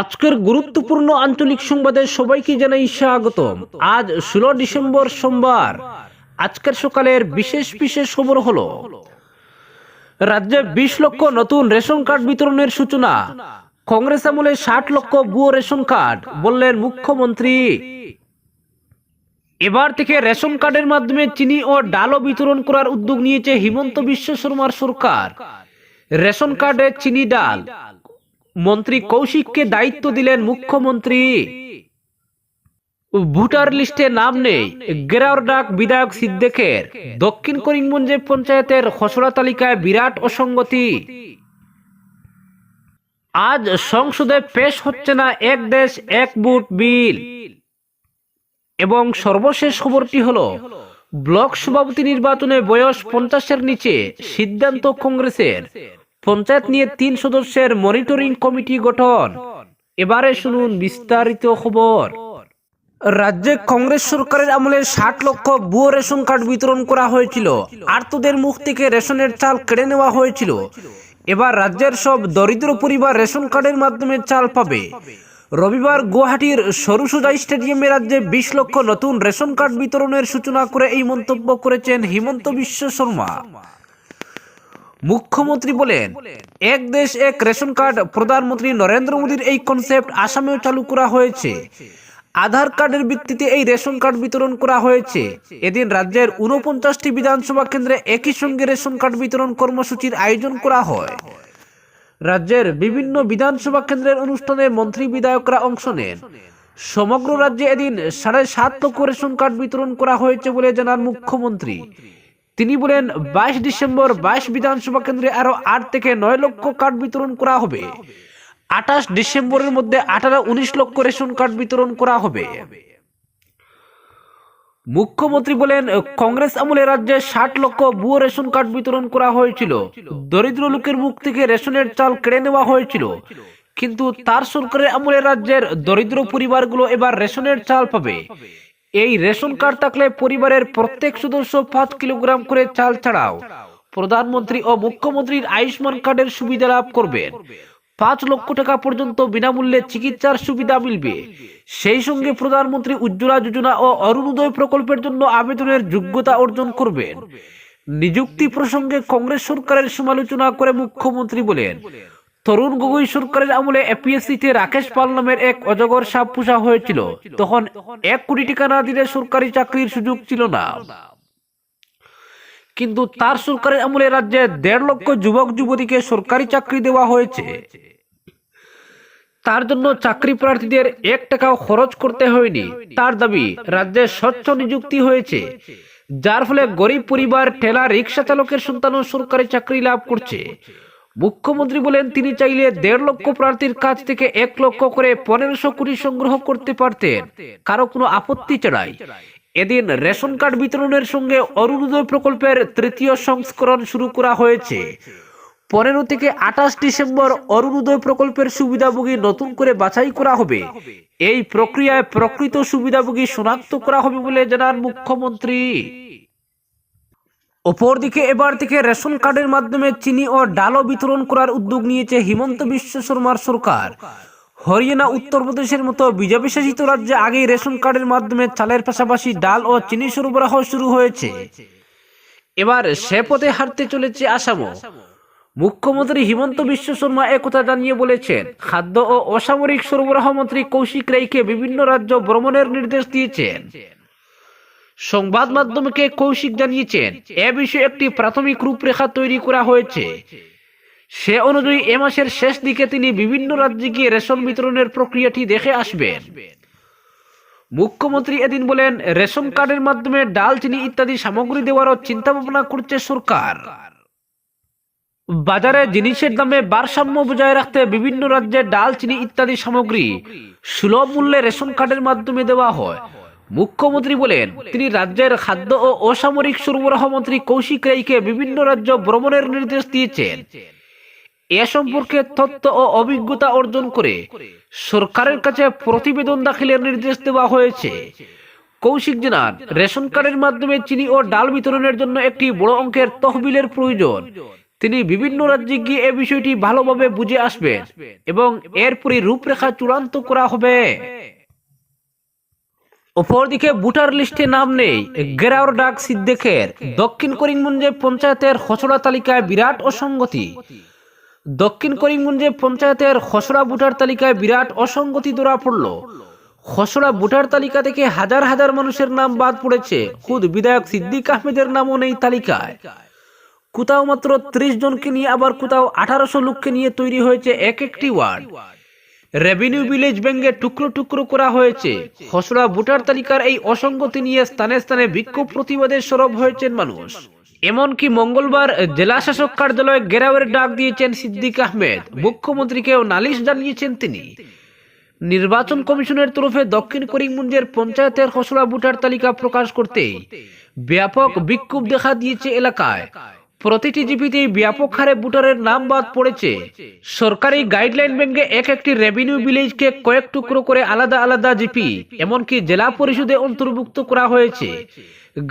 আজকের গুরুত্বপূর্ণ আঞ্চলিক সংবাদে সবাইকে জানাই স্বাগতম। আজ ষোলো ডিসেম্বর সোমবার। আজকের সকালের বিশেষ বিশেষ খবর হলো, রাজ্যে বিশ লক্ষ নতুন রেশন কার্ড বিতরণের সূচনা। কংগ্রেস আমলে ষাট লক্ষ ভুয়ো রেশন কার্ড, বললেন মুখ্যমন্ত্রী। এবার থেকে রেশন কার্ডের মাধ্যমে চিনি ও ডালও বিতরণ করার উদ্যোগ নিয়েছে হিমন্ত বিশ্ব শর্মার সরকার। রেশন কার্ডে চিনি ডাল। মন্ত্রী কৌশিককে দায়িত্ব দিলেন মুখ্যমন্ত্রী। ভোটার লিস্টে নাম নেই গেরারডাক বিধায়ক সিদ্দেকের। দক্ষিণ করিমগঞ্জে পঞ্চায়েতের খসড়া তালিকায় বিরাট অসঙ্গতি। আজ সংসদে পেশ হচ্ছে না এক দেশ, এক বুট বিল। এবং সর্বশেষ খবরটি হলো, ব্লক সভাপতি নির্বাচনে বয়স পঞ্চাশের নিচে সিদ্ধান্ত কংগ্রেসের। পঞ্চায়েত নিয়ে তিন সদস্যের মনিটরিং কমিটি গঠন। এবারে শুনুন বিস্তারিত খবর। রাজ্যে কংগ্রেস সরকারের আমলে ষাট লক্ষ ভুয়ো রেশন কার্ড বিতরণ করা হয়েছিল। আর্তদের মুখ থেকে রেশনের চাল কেড়ে নেওয়া হয়েছিল। এবার রাজ্যের সব দরিদ্র পরিবার রেশন কার্ডের মাধ্যমে চাল পাবে। রবিবার গুয়াহাটির সরুসুজা স্টেডিয়ামে রাজ্যে বিশ লক্ষ নতুন রেশন কার্ড বিতরণের সূচনা করে এই মন্তব্য করেছেন হিমন্ত বিশ্ব শর্মা। মুখ্যমন্ত্রী বলেন, এক দেশ এক রেশন কার্ড প্রধানমন্ত্রী নরেন্দ্র মোদীর এই কনসেপ্ট আসামেও চালু করা হয়েছে। আধার কার্ডের ভিত্তিতে এই রেশন কার্ড বিতরণ করা হয়েছে। এদিন রাজ্যের উনপঞ্চাশটি বিধানসভা কেন্দ্রে একই সঙ্গে রেশন কার্ড বিতরণ কর্মসূচির আয়োজন করা হয়। রাজ্যের বিভিন্ন বিধানসভা কেন্দ্রের অনুষ্ঠানে মন্ত্রী বিধায়করা অংশ নেন। সমগ্র রাজ্যে এদিন সাড়ে সাত লক্ষ রেশন কার্ড বিতরণ করা হয়েছে বলে জানান মুখ্যমন্ত্রী। তিনি বলেন, বাইশ ডিসেম্বর বাইশ বিধানসভা কেন্দ্রে আরও আট থেকে নয় লক্ষ কার্ড বিতরণ করা হবে। আঠাশ ডিসেম্বরের মধ্যে আঠারো, উনিশ লক্ষ রেশন কার্ড বিতরণ করা হবে। মুখ্যমন্ত্রী বলেন, কংগ্রেস আমলে রাজ্যে ষাট লক্ষ ভুয়ো রেশন কার্ড বিতরণ করা হয়েছিল। দরিদ্র লোকের মুখ থেকে রেশনের চাল কেড়ে নেওয়া হয়েছিল। কিন্তু তার সরকারের আমলে রাজ্যের দরিদ্র পরিবারগুলো এবার রেশনের চাল পাবে। এই রেশন কার্ড থাকলে পরিবারের প্রত্যেক সদস্য পাঁচ কিলোগ্রাম করে চাল ছাড়াও প্রধানমন্ত্রী ও মুখ্যমন্ত্রীর আয়ুষ্মান কার্ডের সুবিধা লাভ করবেন। পাঁচ লক্ষ টাকা পর্যন্ত বিনামূল্যে চিকিৎসার সুবিধা মিলবে। সেই সঙ্গে প্রধানমন্ত্রী উজ্জ্বলা যোজনা ও অরুণোদয় প্রকল্পের জন্য আবেদনের যোগ্যতা অর্জন করবেন। নিযুক্তি প্রসঙ্গে কংগ্রেস সরকারের সমালোচনা করে মুখ্যমন্ত্রী বলেন তরুণ গগৈ সরকারের আমলে এপিএসসিতে রাকেশ পাল নামের এক অজগর সাপ পোষা হয়েছিল। তখন এক কোটি টাকা না দিলে সরকারি চাকরির সুযোগ ছিল না। কিন্তু তার সরকারের আমলে রাজ্যে দেড় লক্ষ যুবক যুবতীকে সরকারি চাকরি দেওয়া হয়েছে। তার জন্য চাকরি প্রার্থীদের এক টাকাও খরচ করতে হয়নি। তার দাবি, রাজ্যে স্বচ্ছ নিযুক্তি হয়েছে, যার ফলে গরিব পরিবার ঠেলা রিক্সা চালকের সন্তানও সরকারি চাকরি লাভ করছে। মুখ্যমন্ত্রী বলেন, তিনি চাইলে দেড় লক্ষ প্রার্থীর কাছ থেকে এক লক্ষ করে পনেরোশো কোটি সংগ্রহ করতে পারতেন। কারও কোনো আপত্তি ছাড়াই এদিন রেশন কার্ড বিতরণের সঙ্গে অরুণোদয় প্রকল্পের তৃতীয় সংস্করণ শুরু করা হয়েছে। পনেরো থেকে আঠাশ ডিসেম্বর অরুণোদয় প্রকল্পের সুবিধাভোগী নতুন করে বাছাই করা হবে। এই প্রক্রিয়ায় প্রকৃত সুবিধাভোগী শনাক্ত করা হবে বলে জানান মুখ্যমন্ত্রী। অপরদিকে এবার থেকে রেশন কার্ডের মাধ্যমে চিনি ও ডালও বিতরণ করার উদ্যোগ নিয়েছে হিমন্ত বিশ্ব শর্মার সরকার। হরিয়ানা, উত্তরপ্রদেশের মতো বিজেপি শাসিত রাজ্যে আগেই রেশন কার্ডের মাধ্যমে চালের পাশাপাশি ডাল ও চিনি সরবরাহ শুরু হয়েছে। এবার সে পথে হাঁটতে চলেছে আসামও। মুখ্যমন্ত্রী হিমন্ত বিশ্ব শর্মা একথা জানিয়ে বলেছেন, খাদ্য ও অসামরিক সরবরাহ মন্ত্রী কৌশিক রায়কে বিভিন্ন রাজ্য ভ্রমণের নির্দেশ দিয়েছেন। সংবাদ মাধ্যমকে কৌশিক জানিয়েছেন, এ বিষয়ে একটি প্রাথমিক রূপরেখা তৈরি করা হয়েছে। সে অনুযায়ী এ মাসের শেষ দিকে তিনি বিভিন্ন রাজ্যে গিয়ে রেশন বিতরণের প্রক্রিয়াটি দেখে আসবেন। মুখ্যমন্ত্রী এদিন বলেন, রেশন কার্ডের মাধ্যমে ডাল, চিনি ইত্যাদি সামগ্রী দেওয়ারও চিন্তা ভাবনা করছে সরকার। বাজারে জিনিসের দামে ভারসাম্য বজায় রাখতে বিভিন্ন রাজ্যে ডাল, চিনি ইত্যাদি সামগ্রী সুলভ মূল্যে রেশন কার্ডের মাধ্যমে দেওয়া হয়। মুখ্যমন্ত্রী বলেন, তিনি রাজ্যের খাদ্য ও অসামরিক সরবরাহ মন্ত্রী কৌশিক রায়কে বিভিন্ন রাজ্য ভ্রমণের নির্দেশ দিয়েছেন। এ সম্পর্কে তথ্য ও অভিজ্ঞতা অর্জন করে সরকারের কাছে প্রতিবেদন দাখিলের নির্দেশ দেওয়া হয়েছে। কৌশিক জানান, রেশন কার্ডের মাধ্যমে চিনি ও ডাল বিতরণের জন্য একটি বড় অঙ্কের তহবিলের প্রয়োজন। তিনি বিভিন্ন রাজ্যে গিয়ে এ বিষয়টি ভালোভাবে বুঝে আসবেন এবং এরপরই রূপরেখা চূড়ান্ত করা হবে। অপরদিকে ভোটার লিস্টে নাম নেই, গেরাওর ডাক সিদ্দিকের। দক্ষিণ করিমগঞ্জে পঞ্চায়েতের খসড়া তালিকায় বিরাট অসঙ্গতি। দক্ষিণ করিমগঞ্জে পঞ্চায়েতের খসড়া ভোটার তালিকায় বিরাট অসঙ্গতি ধরা পড়ল। খসড়া ভোটার তালিকা থেকে হাজার হাজার মানুষের নাম বাদ পড়েছে। খুদ বিধায়ক সিদ্দিক আহমেদের নামও নেই তালিকায়। কোথাও মাত্র ত্রিশ জনকে নিয়ে আবার কোথাও আঠারোশো লোককে নিয়ে তৈরি হয়েছে এক একটি ওয়ার্ড। রেভিনিউ ভিলেজ ব্যাঙ্গে টুকরো টুকরো করা হয়েছে। খসড়া ভোটার তালিকার এই অসঙ্গতি নিয়ে স্থানে স্থানে বিক্ষোভ প্রতিবাদে সরব হয়েছেন মানুষ। এমনকি মঙ্গলবার জেলা শাসক কার্যালয়ে গেরাওয়ের ডাক দিয়েছেন সিদ্দিক আহমেদ। মুখ্যমন্ত্রীকেও নালিশ জানিয়েছেন তিনি। নির্বাচন কমিশনের তরফে দক্ষিণ করিমগঞ্জের পঞ্চায়েতের খসড়া ভোটার তালিকা প্রকাশ করতে ব্যাপক বিক্ষোভ দেখা দিয়েছে এলাকায়। প্রতিটি জিপিতেই ব্যাপক হারে ভোটারের নাম বাদ পড়েছে। সরকারি গাইডলাইন ব্যাংকে এক একটি রেভিনিউ ভিলেজকে কয়েক টুকরো করে আলাদা আলাদা জিপি, এমনকি জেলা পরিষদে অন্তর্ভুক্ত করা হয়েছে।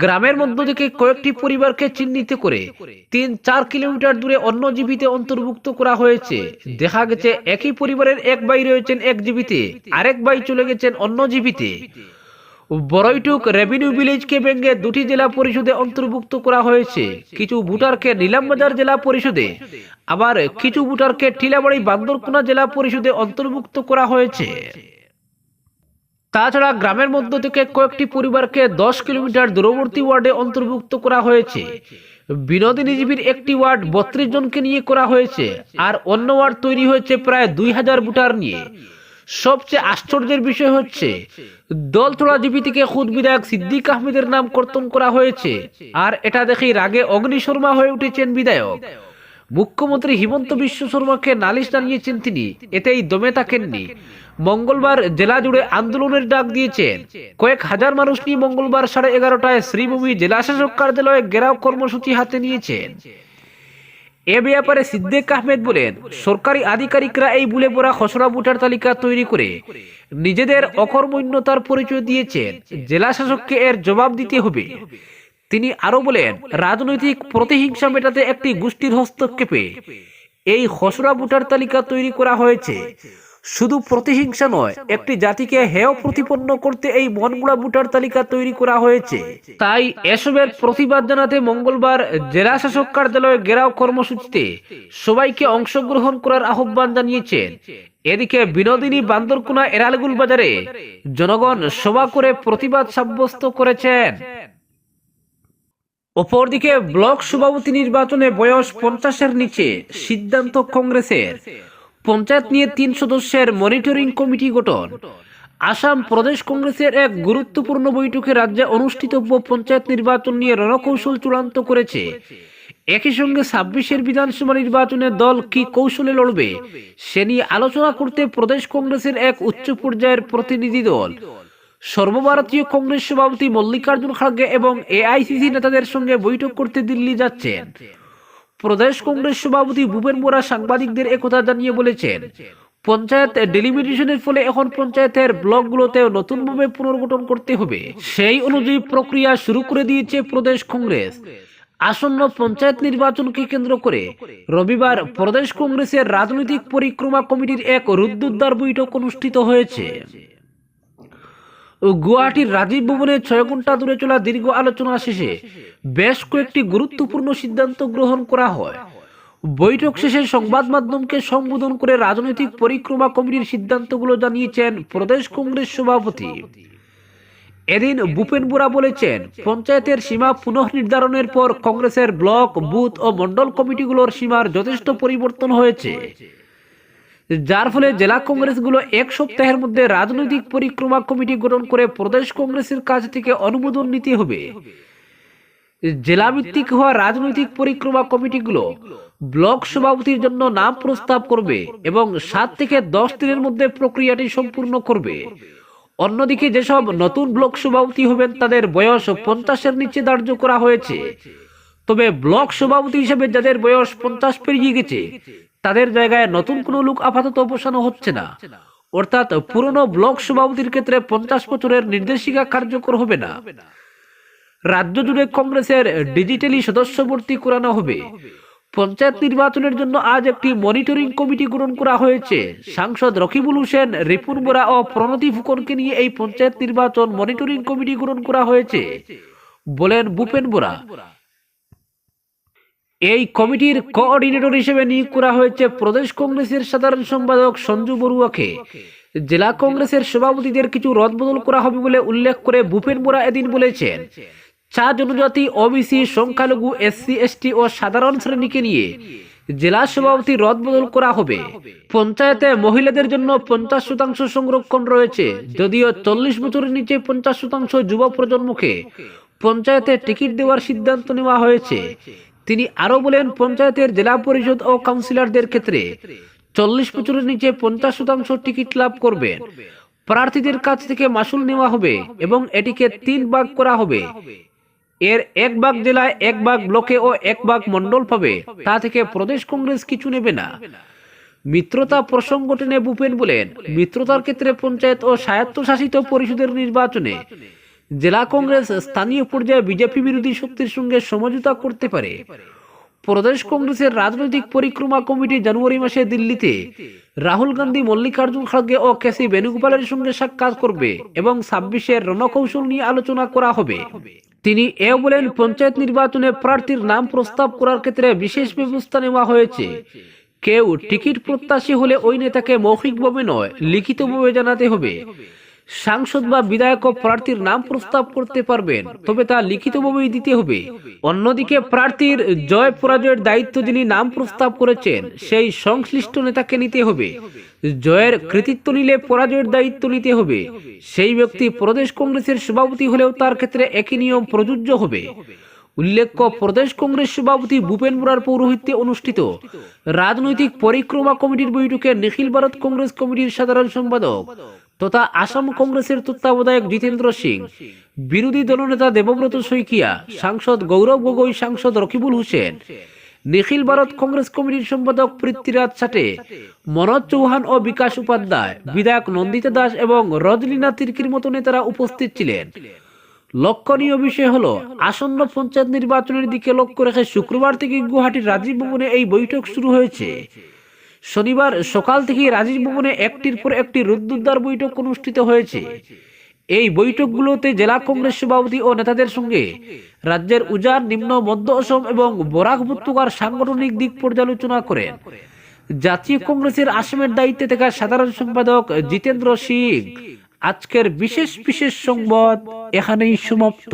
গ্রামের মধ্য থেকে কয়েকটি পরিবারকে চিহ্নিত করে তিন চার কিলোমিটার দূরে অন্য জীবিতে অন্তর্ভুক্ত করা হয়েছে। দেখা গেছে, একই পরিবারের এক ভাই রয়েছেন এক জীবিতে আরেক ভাই চলে গেছেন অন্য জীবিতে বড়ইটুক রেভিনিউ ভিলেজকে ভেঙে দুটি জেলা পরিষদে অন্তর্ভুক্ত করা হয়েছে। কিছু ভোটারকে নীলামবাজার জেলা পরিষদে, আবার কিছু ভোটারকে টিলাবাড়ি বান্দরকোনা জেলা পরিষদে অন্তর্ভুক্ত করা হয়েছে। তাছাড়া গ্রামের মধ্য থেকে কয়েকটি পরিবারকে দশ কিলোমিটার দূরবর্তী ওয়ার্ডে অন্তর্ভুক্ত করা হয়েছে। বিনোদিনী জীবীর একটি ওয়ার্ড বত্রিশ জনকে নিয়ে করা হয়েছে, আর অন্য ওয়ার্ড তৈরি হয়েছে প্রায় দুই হাজার ভোটার নিয়ে। সবচেয়ে আশ্চর্যের বিষয় হচ্ছে দলতোড়া জিপি থেকে খুদ বিধায়ক সিদ্দিক আহমেদের নাম কর্তন করা হয়েছে। আর এটা দেখেই রাগে অগ্নি শর্মা হয়ে উঠেছেন বিধায়ক। মুখ্যমন্ত্রী হিমন্ত বিশ্ব শর্মাকে নালিশ জানিয়েছেন তিনি, এতেই দমে থাকেননি। মঙ্গলবার জেলা জুড়ে আন্দোলনের ডাক দিয়েছেন। কয়েক হাজার মানুষ নিয়ে মঙ্গলবার সাড়ে এগারোটায় শ্রীভূমি জেলা শাসক কার্যালয়ে গেরাও কর্মসূচি হাতে নিয়েছেন। এ ব্যাপারে সিদ্দিক আহমেদ বলেন, সরকারি আধিকারিকরা এই বুলে পড়া খসড়া ভোটার তালিকা তৈরি করে নিজেদের অকর্মণ্যতার পরিচয় দিয়েছেন। জেলা শাসককে এর জবাব দিতে হবে। তিনি আরও বলেন, রাজনৈতিক প্রতিহিংসা মেটাতে একটি গোষ্ঠীর হস্তক্ষেপে এই খসড়া ভোটার তালিকা তৈরি করা হয়েছে। শুধু প্রতিহিংসা নয়, একটি জাতিকে হেয় প্রতিপন্ন করতে এই মনগুড়া ভোটার তালিকা তৈরি করা হয়েছে। তাই এসবের প্রতিবাদ জানাতে মঙ্গলবার জেলা শাসক কার্যালয়ে গেরাও কর্মসূচিতে সবাইকে অংশগ্রহণ করার আহ্বান জানিয়েছেন। এদিকে বিনোদিনী বান্দরকুনা এরালগুল বাজারে জনগণ সভা করে প্রতিবাদ সাব্যস্ত করেছেন। অপরদিকে ব্লক সভাপতি নির্বাচনে বয়স পঞ্চাশের নিচে সিদ্ধান্ত কংগ্রেসের। পঞ্চায়েত নিয়ে তিন সদস্যের মনিটরিং কমিটি গঠন। আসাম প্রদেশ কংগ্রেসের এক গুরুত্বপূর্ণ বৈঠকে রাজ্যে অনুষ্ঠিতব্য পঞ্চায়েত নির্বাচন নিয়ে রণকৌশল চূড়ান্ত করেছে। একই সঙ্গে ছাব্বিশের বিধানসভা নির্বাচনে দল কি কৌশলে লড়বে, সে নিয়ে আলোচনা করতে প্রদেশ কংগ্রেসের এক উচ্চ পর্যায়ের প্রতিনিধি দল। সর্বভারতীয় কংগ্রেস সভাপতি মল্লিকার্জুন খাড়গে এবং এআইসিসি নেতাদের সঙ্গে বৈঠক করতে দিল্লি যাচ্ছেন। প্রদেশ কংগ্রেস সভাপতি ভূপেন বোরা সাংবাদিকদের একথা জানিয়ে বলেছেন, পঞ্চায়েত ডেলিমিটেশনের ফলে এখন পঞ্চায়েতের ব্লকগুলোতেও নতুনভাবে পুনর্গঠন করতে হবে। সেই অনুযায়ী প্রক্রিয়া শুরু করে দিয়েছে প্রদেশ কংগ্রেস। আসন্ন পঞ্চায়েত নির্বাচনকে কেন্দ্র করে রবিবার প্রদেশ কংগ্রেসের রাজনৈতিক পরিক্রমা কমিটির এক রুদ্ধদ্বার বৈঠক অনুষ্ঠিত হয়েছে। গুয়াহাটির রাজীব ভবনে ছয় ঘণ্টা দূরে চলা দীর্ঘ আলোচনা শেষে বেশ কয়েকটি গুরুত্বপূর্ণ সিদ্ধান্ত গ্রহণ করা হয়। বৈঠক শেষে সংবাদ মাধ্যমকে সম্বোধন করে রাজনৈতিক পরিক্রমা কমিটির সিদ্ধান্তগুলো জানিয়েছেন প্রদেশ কংগ্রেস সভাপতি। এদিন ভূপেন বোরা বলেছেন, পঞ্চায়েতের সীমা পুনঃনির্ধারণের পর কংগ্রেসের ব্লক, বুথ ও মন্ডল কমিটিগুলোর সীমার যথেষ্ট পরিবর্তন হয়েছে। যার ফলে জেলা কংগ্রেসগুলো এক সপ্তাহের মধ্যে রাজনৈতিক পরিক্রমা কমিটি গঠন করে প্রদেশ কংগ্রেসের কাছ থেকে অনুমোদন নিতে হবে। জেলা ভিত্তিক হওয়া রাজনৈতিক পরিক্রমা কমিটিগুলো ব্লক সভাপতির জন্য নাম প্রস্তাব করবে এবং সাত থেকে দশ দিনের মধ্যে প্রক্রিয়াটি সম্পূর্ণ করবে। অন্যদিকে যেসব নতুন ব্লক সভাপতি হবেন, তাদের বয়স পঞ্চাশের নিচে ধার্য করা হয়েছে। তবে ব্লক সভাপতি হিসেবে যাদের বয়স পঞ্চাশ পেরিয়ে গেছে তাদের জায়গায় নতুন কোনো লোক আপাতত বসানো হচ্ছে না। অর্থাৎ পুরনো ব্লক সভাপতির ক্ষেত্রে পঞ্চাশ বছরের নির্দেশিকা কার্যকর হবে না। রাজ্য জুড়ে কংগ্রেসের ডিজিটালি সদস্য ভর্তি করানো হবে। পঞ্চায়েত নির্বাচনের জন্য আজ একটি মনিটরিং কমিটি গঠন করা হয়েছে। সাংসদ রকিবুল হোসেন, রিপুন বোরা ও প্রণতি ফুকনকে নিয়ে এই পঞ্চায়েত নির্বাচন মনিটরিং কমিটি গঠন করা হয়েছে। বলেন ভূপেন বোরা। এই কমিটির কোঅর্ডিনেটর হিসেবে নিয়োগ করা হয়েছে প্রদেশ কংগ্রেসের সাধারণ সম্পাদক সঞ্জু বড়ুয়াকে। জেলা কংগ্রেসের সভাপতিদের কিছু রদবদল করা হবে বলে উল্লেখ করে ভূপেন বোরা এদিন বলেছেন চা জনজাতি ওবিসি সংখ্যালঘু এসসি এসটি ও সাধারণ শ্রেণীকে নিয়ে জেলা সভাপতি রদবদল করা হবে। পঞ্চায়েতে মহিলাদের জন্য পঞ্চাশ শতাংশ সংরক্ষণ রয়েছে, যদিও চল্লিশ বছরের নিচে পঞ্চাশ শতাংশ যুব প্রজন্মকে পঞ্চায়েতে টিকিট দেওয়ার সিদ্ধান্ত নেওয়া হয়েছে। তিনি আরও বলেন, পঞ্চায়েতের জেলা পরিষদ ও কাউন্সিলরদের ক্ষেত্রে চল্লিশ বছরের নিচে পঞ্চাশ শতাংশ টিকিট লাভ করবেন। প্রার্থীদের কাছ থেকে মাসুল নেওয়া হবে এবং এটিকে তিন ভাগ করা হবে। এর এক ভাগ জেলায় এক ভাগ ব্লকে ও এক ভাগ মন্ডল পাবে, তা থেকে প্রদেশ কংগ্রেস কিছু নেবে না। মিত্রতা প্রসঙ্গ টেনে ভূপেন বলেন, মিত্রতার ক্ষেত্রে পঞ্চায়েত ও স্বায়ত্তশাসিত পরিষদের নির্বাচনে জেলা কংগ্রেস স্থানীয় পর্যায়ে বিজেপি বিরোধী শক্তির সঙ্গে সমঝোতা করতে পারে। প্রদেশ কংগ্রেসের রাজনৈতিক পরিক্রমা কমিটি জানুয়ারি মাসে দিল্লিতে রাহুল গান্ধী, মল্লিকার্জুন খড়গে ও কেসি বেণুগোপালের সঙ্গে সাক্ষাৎ করবে এবং ছাব্বিশের রণকৌশল নিয়ে আলোচনা করা হবে। তিনি এও বলেন, পঞ্চায়েত নির্বাচনে প্রার্থীর নাম প্রস্তাব করার ক্ষেত্রে বিশেষ ব্যবস্থা নেওয়া হয়েছে। কেউ টিকিট প্রত্যাশী হলে ওই নেতাকে মৌখিকভাবে নয়, লিখিতভাবে জানাতে হবে। সাংসদ বা বিধায়ক প্রার্থীর নাম প্রস্তাব করতে পারবেন, তবে তা লিখিতভাবেই দিতে হবে। অন্যদিকে প্রার্থীর জয় পরাজয়ের দায়িত্ব যিনি নাম প্রস্তাব করেছেন, সেই সংশ্লিষ্ট নেতাকে নিতে হবে। জয়ের কৃতিত্ব নিলে পরাজয়ের দায়িত্ব নিতে হবে। সেই ব্যক্তি প্রদেশ কংগ্রেসের সভাপতি হলেও তার ক্ষেত্রে একই নিয়ম প্রযোজ্য হবে। উল্লেখ্য, প্রদেশ কংগ্রেস সভাপতি ভূপেন বোরার পৌরোহিত্যে অনুষ্ঠিত রাজনৈতিক পরিক্রমা কমিটির বৈঠকে নিখিল ভারত কংগ্রেস কমিটির সাধারণ সম্পাদক তথা আসাম কংগ্রেসের তত্ত্বাবধায়ক জিতেন্দ্র সিং, বিরোধী দলনেতা দেবব্রত শইকিয়া, সাংসদ গৌরব গগৈ, সাংসদ রকিবুল হোসেন, নিখিল ভারত কংগ্রেস কমিটির সম্পাদক পৃথ্বীরাজ সাটে, মনোজ চৌহান ও বিকাশ উপাধ্যায়, বিধায়ক নন্দিতা দাস এবং রজনীনা তির্কির মতো নেতারা উপস্থিত ছিলেন। লক্ষণীয় বিষয় হলো, আসন্ন পঞ্চায়েত নির্বাচনের দিকে লক্ষ্য রেখে শুক্রবার থেকে গুয়াহাটির রাজীব ভবনে এই বৈঠক শুরু হয়েছে। শনিবার সকাল থেকে রাজীব ভবনে একটির পর একটি রুদ্ধদ্বার বৈঠক অনুষ্ঠিত হয়েছে। এই বৈঠকগুলোতে জেলা কংগ্রেস সভাপতি ও নেতাদের সঙ্গে রাজ্যের উজান নিম্ন, মধ্য অসম এবং বরাক উপত্যকার সাংগঠনিক দিক পর্যালোচনা করেন। জাতীয় কংগ্রেসের আসামের দায়িত্বে থাকা সাধারণ সম্পাদক জিতেন্দ্র সিং। আজকের বিশেষ বিশেষ সংবাদ এখানেই সমাপ্ত।